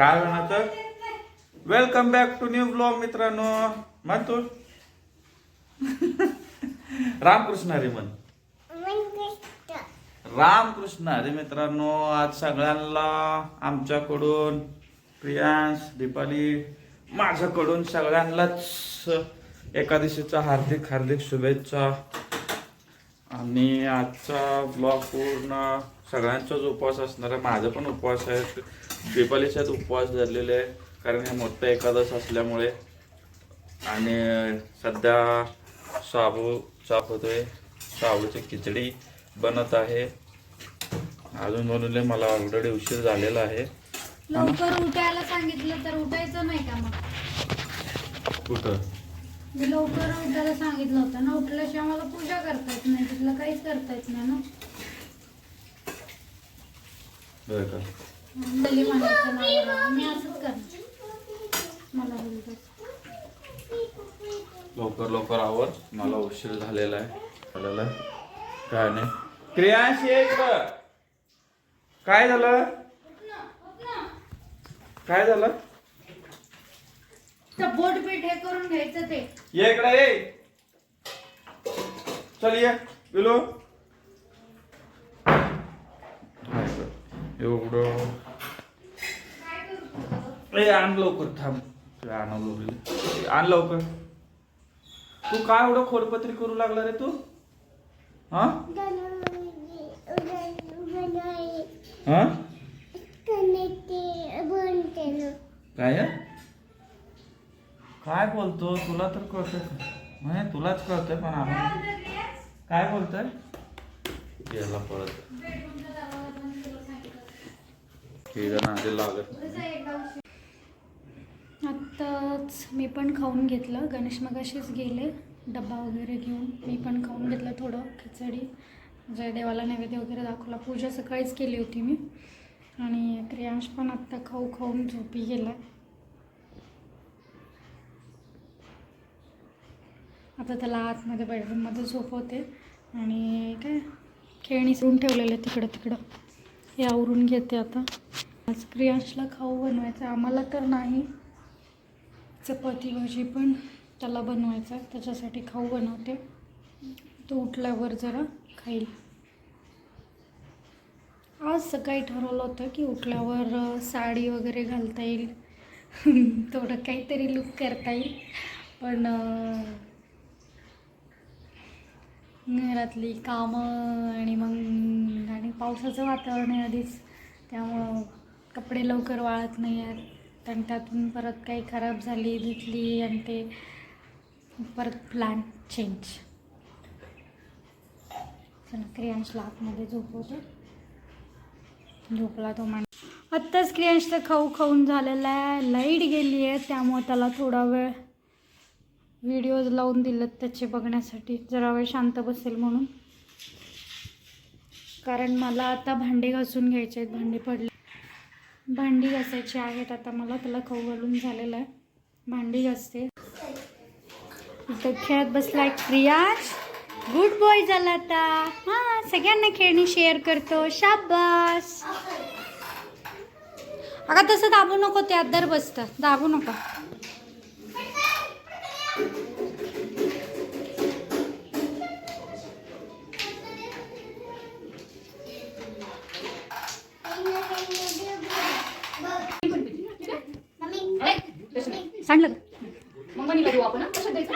काय म्हणायचं? Welcome back to new blog मित्रांनो. म्हण तू. रामकृष्ण हरी म्हण. रामकृष्ण हरी मित्रांनो आज सगळ्यांना आमच्याकडून प्रियांश दीपाली माझ्याकडून सगळ्यांनाच एकादशीचा हार्दिक हार्दिक शुभेच्छा. आणि आजचा ब्लॉग पूर्ण सगळ्यांचाच उपवास असणार आहे. माझा पण उपवास आहे. दीपालीच्याच उपवास धरलेले आहे. कारण हे मोठं एकादश असल्यामुळे. आणि सध्या शाबू चाप होतोय शाबूची खिचडी बनत आहे. अजून बनवले मला ऑलरेडी उशीर झालेला आहे. लवकर उठायला सांगितलं तर उठायचं नाही का मग? कुठं? मी लवकर उठायला सांगितलं होतं ना उठल्याशिवाय मला पूजा करता येत नाही तिथलं काहीच करता येत नाही ना. मुली म्हणायचं नवरा. मी असंच करणार मला बोलतो लवकर लवकर आवर. मला उशीर झालेला आहे. झालेला काय नाही क्रियांश ये इकडं. काय झालं? काय झालं? बोट पीठ हे करून घ्यायचं ते. ये इकडे ये. चल ये. पिलो एवढं. ए आण लवकर थांब. आणावं आण लवकर. तू काय एवढं खोडपत्री करू लागला रे तू? हा? हा? काय काय बोलतो? तुला तर कळतंय. म्हणजे तुलाच कळतंय पण आम्हाला. काय बोलतोय? गेला पळत. हे आहे ते लागत नाही. आत्ताच मी पण खाऊन घेतलं. गणेश मगाशीच गेले. डब्बा वगैरे घेऊन. मी पण खाऊन घेतलं थोडं खिचडी. जय देवाला नैवेद्य वगैरे दाखवला. पूजा सकाळीच केली होती मी. आणि क्रियांश पण आत्ता खाऊ खाऊन झोपी गेला. आता त्याला आतमध्ये बेडरूममध्ये झोपवते. आणि काय? खेळणी सोडून ठेवलेलं आहे तिकडं तिकडं. हे आवरून घेते आता. आज क्रियांशला खाऊ बनवायचं आम्हाला तर नाही. चपाती भाजी पण त्याला बनवायचं आहे. त्याच्यासाठी खाऊ बनवते. तो उठल्यावर जरा खाईल. आज सकाळी ठरवलं होतं की उठल्यावर साडी वगैरे घालता येईल. थोडं काहीतरी लुक करता येईल. पण घरातली कामं आणि मग आणि पावसाचं वातावरण आहे आधीच. त्यामुळं कपडे लवकर वाळत नाही आहेत. आणि त्यातून परत काही खराब झाली धुतली आणि ते परत प्लॅन चेंज चला क्रियांशला आतमध्ये झोपवतो. झोपला तो मान आत्ताच क्रियांश तर खाऊ खाऊन झालेला आहे. लाइट गेली आहे त्यामुळे त्याला थोडा वेळ व्हिडिओज लावून दिलेत त्याचे बघण्यासाठी. जरा वेळ शांत बसेल म्हणून. कारण मला आता भांडे घासून घ्यायचे आहेत. भांडे पडले. भांडी घासायची आहेत. आता मला त्याला खाऊ घालून झालेलं आहे. भांडी घासते. इथं खेळत बसलाय क्रियाज गुड बॉय झाला आता. हां सगळ्यांना खेळणी शेअर करतो. शाबास. अगं तसं दाबू नको ते अद्दर बसतं. दाबू नका. सांगलं का? मम्मीला देऊ आपण हा? कशात द्यायचं?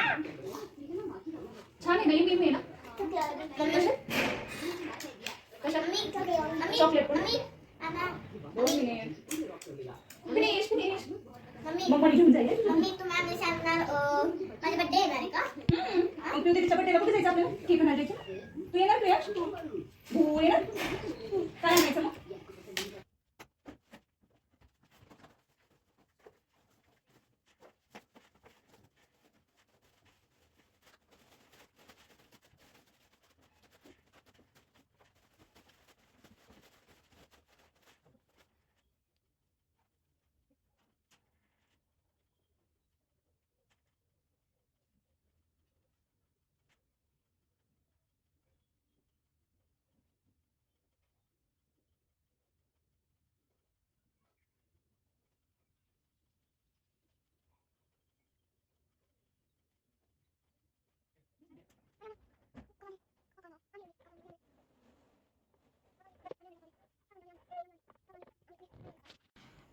छान आहे नाही मी आहे ना कशात? चॉकलेट पण दोन मिनिट फिनिश फिनिश मम्मी घेऊन जाईल. माझा बड्डे येणार आहे का? तू तिच्या बड्डेला कुठे जायचं आपल्याला. केक आणायचं. तू येणार हो येणार? काय आणायचं?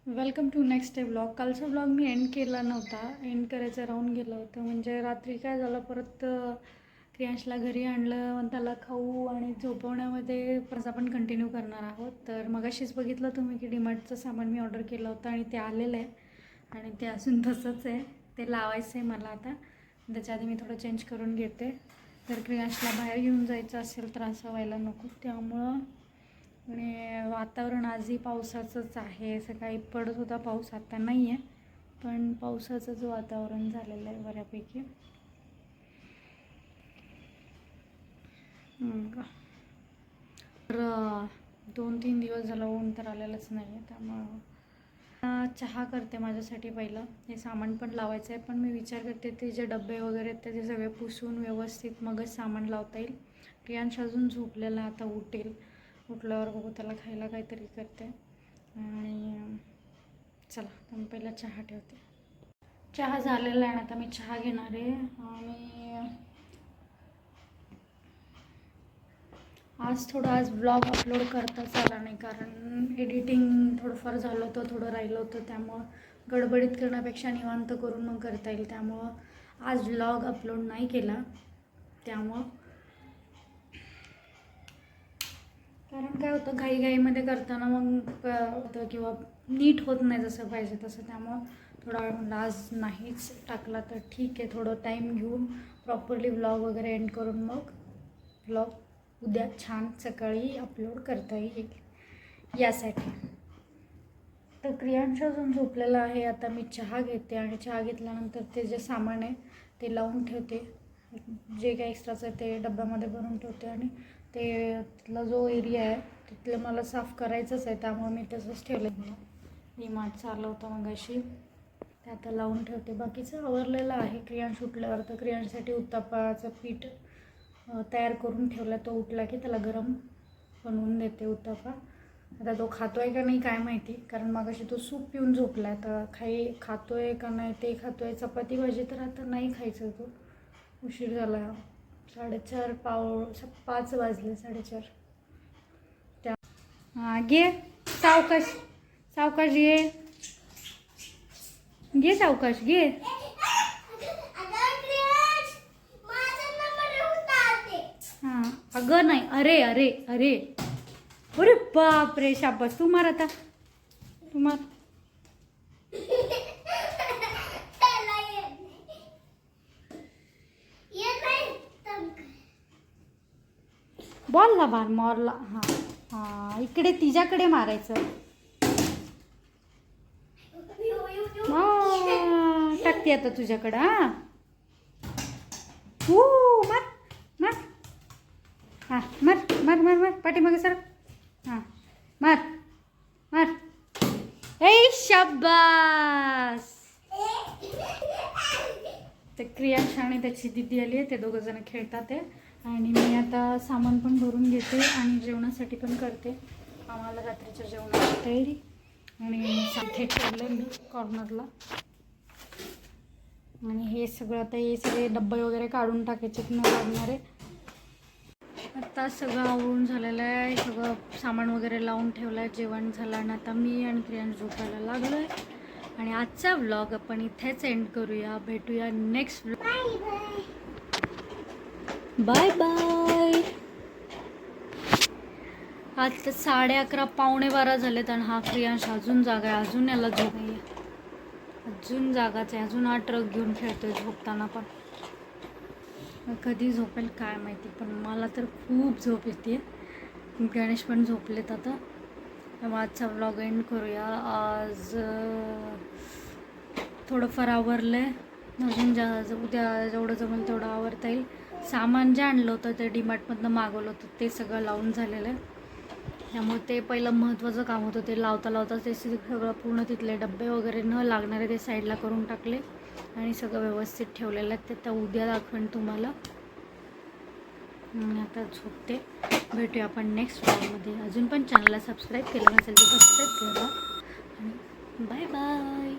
Welcome to next day blog कालचा ब्लॉग मी एंड केला नव्हता. एंड करायचं राहून गेलं होतं. म्हणजे रात्री काय झालं परत क्रियांशला घरी आणलं. मग त्याला खाऊ आणि झोपवण्यामध्ये परत आपण कंटिन्यू करणार आहोत. तर मगाशीच बघितलं तुम्ही की डिमार्टचं सामान मी ऑर्डर केलं होतं आणि ते आलेलं आहे. आणि ते अजून तसंच आहे. ते लावायचं आहे मला आता. त्याच्या आधी मी थोडं चेंज करून घेते. तर क्रियांशला बाहेर घेऊन जायचं असेल तर असं व्हायला नको. त्यामुळं आणि वातावरण आजही पावसाचंच आहे. सकाळी पडत होता पाऊस आता नाही आहे पण पावसाचंच वातावरण झालेलं आहे बऱ्यापैकी. का. तर दोन तीन दिवस झालं ऊन तर आलेलंच नाही आहे त्यामुळं चहा करते माझ्यासाठी पहिलं. हे सामान पण लावायचं आहे पण मी विचार करते ते जे डबे वगैरे आहेत ते सगळे पुसून व्यवस्थित मगच सामान लावता येईल. प्रियांश अजून झोपलेला आता उठेल. उठल्यावर बघू त्याला खायला काहीतरी करते. आणि चला तर मी पहिला चहा ठेवते. चहा झालेला आहे ना आता मी चहा घेणार आहे. आणि आज थोडं आज ब्लॉग अपलोड करताच आला नाही कारण एडिटिंग थोडंफार झालं होतं थोडं राहिलं होतं. त्यामुळं गडबडीत करण्यापेक्षा निवांत करून मग करता येईल. त्यामुळं आज ब्लॉग अपलोड नाही केला. त्यामुळं कारण काय होतं घाईघाईमध्ये करताना मग होतं किंवा नीट होत नाही जसं पाहिजे तसं त्यामुळं थोडा वेळ आज नाहीच टाकला तर ठीक आहे थोडं टाईम घेऊन प्रॉपरली व्लॉग वगैरे एंड करून मग ब्लॉग उद्या छान सकाळी अपलोड करता येईल यासाठी. तर क्रियांश अजून झोपलेला आहे आता मी चहा घेते आणि चहा घेतल्यानंतर ते जे सामान आहे ते लावून ठेवते. जे काही एक्स्ट्राचं आहे ते डब्यामध्ये भरून ठेवते आणि ते तिथला जो एरिया आहे तिथलं मला साफ करायचंच आहे त्यामुळे मी तसंच ठेवलं आहे माठ चाललं होतं मगाशी. ते आता लावून ठेवते. बाकीचं आवरलेलं आहे. क्रियांश उठल्यावर तर क्रियांशसाठी उत्तापाचं पीठ तयार करून ठेवला तो उठला की त्याला गरम बनवून देते उत्तापा. आता तो खातोय का नाही काय माहिती. कारण मागाशी तो सूप पिऊन झोपला आहे तर खाई खातोय का नाही ते खातोय. चपाती भाजी तर आता नाही खायचं तो. उशीर झाला. साडेचार पाव स- पाच वाजले साडेचार. त्या हां घे. सावकाश. सावकाश घे. घे सावकाश घे. हां अगं नाही अरे अरे अरे. अरे बाप रे शाबास. तू मार आता. तू मार. बॉलला मार मॉरला हां हां इकडे तिच्याकडे मारायचं. टाकते आता तुझ्याकडं हां. हो मार मार. हां मार मार मार मार. पाठीमागे सर. हां मार मार. ए शाबास. ते क्रियांश आणि त्याची दिदी आली आहे. ते दोघं जण खेळतात आहे आणि मी आता सामान पण भरून घेते आणि जेवणासाठी पण करते. आम्हाला रात्रीच्या जेवणाची तयारी. आणि साथे ठेवलं मी कॉर्नरला आणि हे सगळं आता हे सगळे डब्बे वगैरे काढून टाकायचे न लागणारे आता सगळं आवरून झालेलं आहे. सगळं सामान वगैरे लावून ठेवलं आहे जेवण झालं आणि आता मी आणि क्रियांश झोपायला लागलो आहे आणि आजचा व्लॉग आपण इथेच एंड करूया. भेटूया नेक्स्ट बाय बाय. आज तर साडे अकरा पावणे बारा झालेत आणि हा क्रियांश अजून जागा आहे. अजून याला झोप नाही अजून जागाच आहे. अजून हा ट्रक घेऊन खेळतोय झोपताना पण. कधी झोपेल काय माहिती पण मला तर खूप झोप येते. गणेश पण झोपलेत आता. त्यामुळे आजचा व्लॉग एंड करूया. आज थोडंफार आवरलं आहे अजून जा उद्या जेवढं जमेल तेवढं आवरता येईल. सामान जे आणलं होतं ते डीमार्टमधनं मागवलं होतं ते सगळं लावून झालेलं आहे. त्यामुळे ते पहिलं महत्त्वाचं काम होतं ते लावता लावता ते सगळं पूर्ण तिथले डब्बे वगैरे न लागणारे ते साईडला करून टाकले आणि सगळं व्यवस्थित ठेवलेलं आहे. ते तर उद्या दाखवेन तुम्हाला. आता झोपते. भेटूया आपण नेक्स्ट व्लॉगमध्ये अजून पण चॅनलला सबस्क्राईब केलं नसेल तर सबस्क्राईब करा. आणि बाय बाय